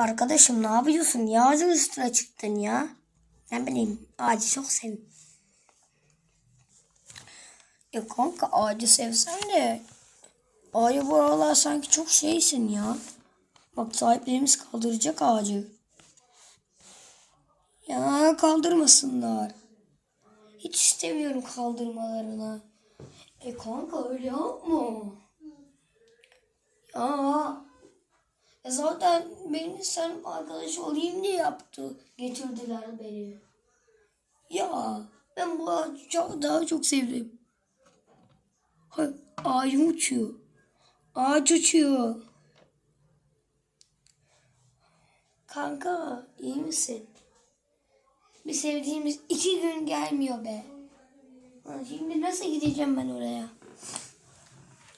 Arkadaşım ne yapıyorsun? Niye ağacın üstüne çıktın ya? Ne bileyim ağacı çok sev. Ya kanka ağacı sevsen de ağacı bu aralar sanki çok şeysin ya. Bak sahiplerimiz kaldıracak ağacı. Ya kaldırmasınlar. Hiç istemiyorum kaldırmalarını. E kanka öyle yapma. Ya. Zaten beni sen arkadaş olayım diye yaptı. Getirdiler beni. Ya ben bu çok, daha çok sevdim. Hay, ağacım uçuyor. Ağaç uçuyor. Kanka iyi misin? Bir sevdiğimiz iki gün gelmiyor be. Şimdi nasıl gideceğim ben oraya?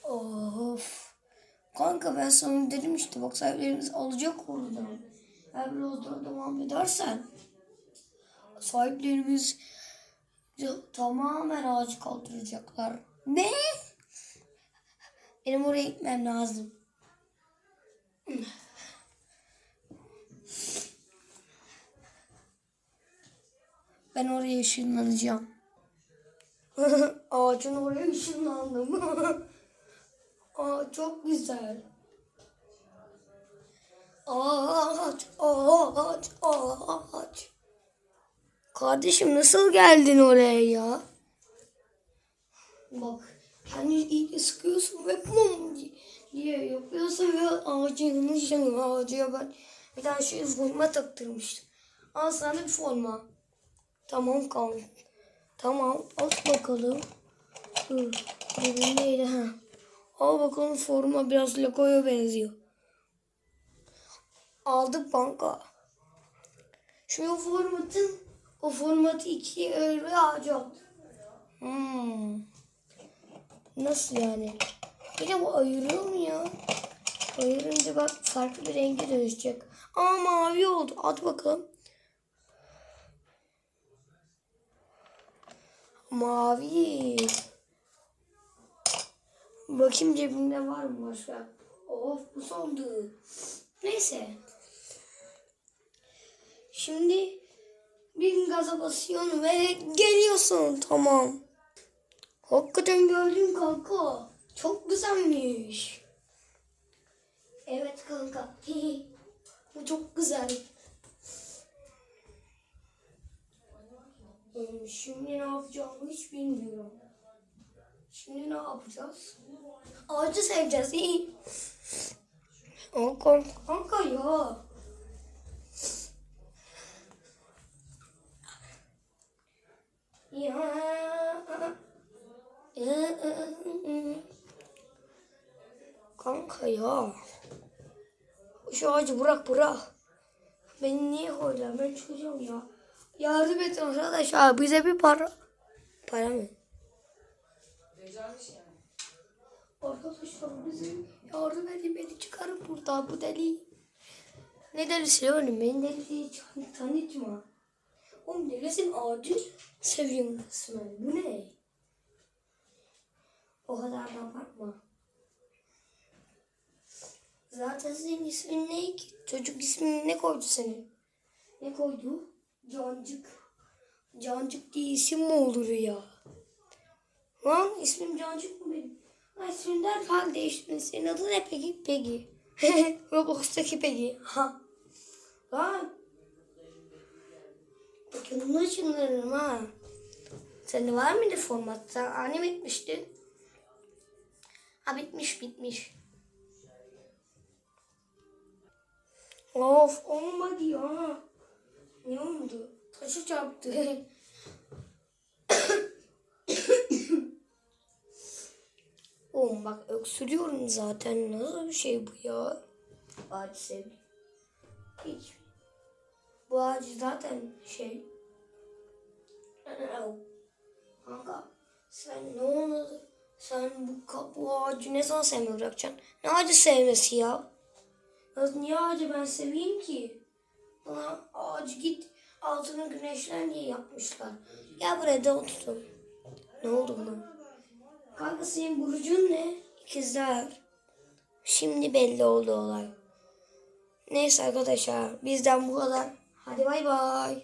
Of. Kanka ben sana dedim işte bak sahiplerimiz alacak oradan. Eğer biraz devam edersen sahiplerimiz tamamen ağacı kaldıracaklar. Ne? Benim oraya gitmem lazım. Ben oraya ışınlanacağım. Ağacın oraya ışınlandım. Çok güzel. Ağaç, ağaç, ağaç. Kardeşim nasıl geldin oraya ya? Bak kendini iyice sıkıyorsun ve bum diye yapıyorsun ve ağacın ışını ağacıya ben bir tane şey forma taktırmıştım. Al sana bir forma. Tamam kanka. Tamam at bakalım. Dur. Benim neydi ha? Al bakalım forma biraz logoya benziyor. Aldık banka. Şu formatın o formatı ikiye öyle alacağım. Hmm. Nasıl yani? Bir de bu ayırıyor mu ya? Ayırınca bak farklı bir renge dönüşecek. Aa mavi oldu. At bakalım. Mavi. Bakayım cebimde var mı başka? Of bu sondu. Neyse. Şimdi bir gaza basıyorsun ve geliyorsun. Tamam. Hakikaten gördüm kanka. Çok güzelmiş. Evet kanka. bu çok güzel. Ee, Şimdi ne yapacağımı hiç bilmiyorum. Şimdi ne yapacağız? Ağacı seveceğiz. iyi. Kanka, kanka ya. Ya. Kanka ya. Şu ağacı bırak bırak. Beni niye koydular? Ben çocuğum ya. Yardım et arkadaşlar. Bize bir para. Para mı? Arkadaşlar bize yardım edin beni çıkarın buradan bu deli. Ne delisi oğlum? Beni deli diye tan- tanıtma. Oğlum delisin ağacı seviyorum resmen. Bu ne? O kadar da bakma. Zaten senin ismin ne ki? Çocuk ismini ne koydu senin? Ne koydu? Cancık. Cancık diye isim mi olur ya? Lan ismim Cancık mı benim? Lan ismin derhal değiştirdin. Senin adın ne peki? Peggy. Roblox'taki Peggy. Ha. Lan. Bakın ışınlarım ha. Sende var mıydı formatta? Hani bitmişti? Ha bitmiş bitmiş. Of olmadı ya. Ne oldu? Taşı çarptı. Oğlum bak öksürüyorum zaten. Nasıl bir şey bu ya? Ağaç sev. Hiç. Bu ağaç zaten şey. Kanka sen ne oldu? Sen bu, ka- bu ağacı ne zaman sevmeyi bırakacaksın? Ne ağacı sevmesi ya? Ya niye ağacı ben seveyim ki? Bana ağacı git altına güneşlen diye yapmışlar. Gel buraya da otursun. Ne oldu buna? Kanka senin burcun ne? İkizler. Şimdi belli oldu olay. Neyse arkadaşlar bizden bu kadar. Hadi bay bay.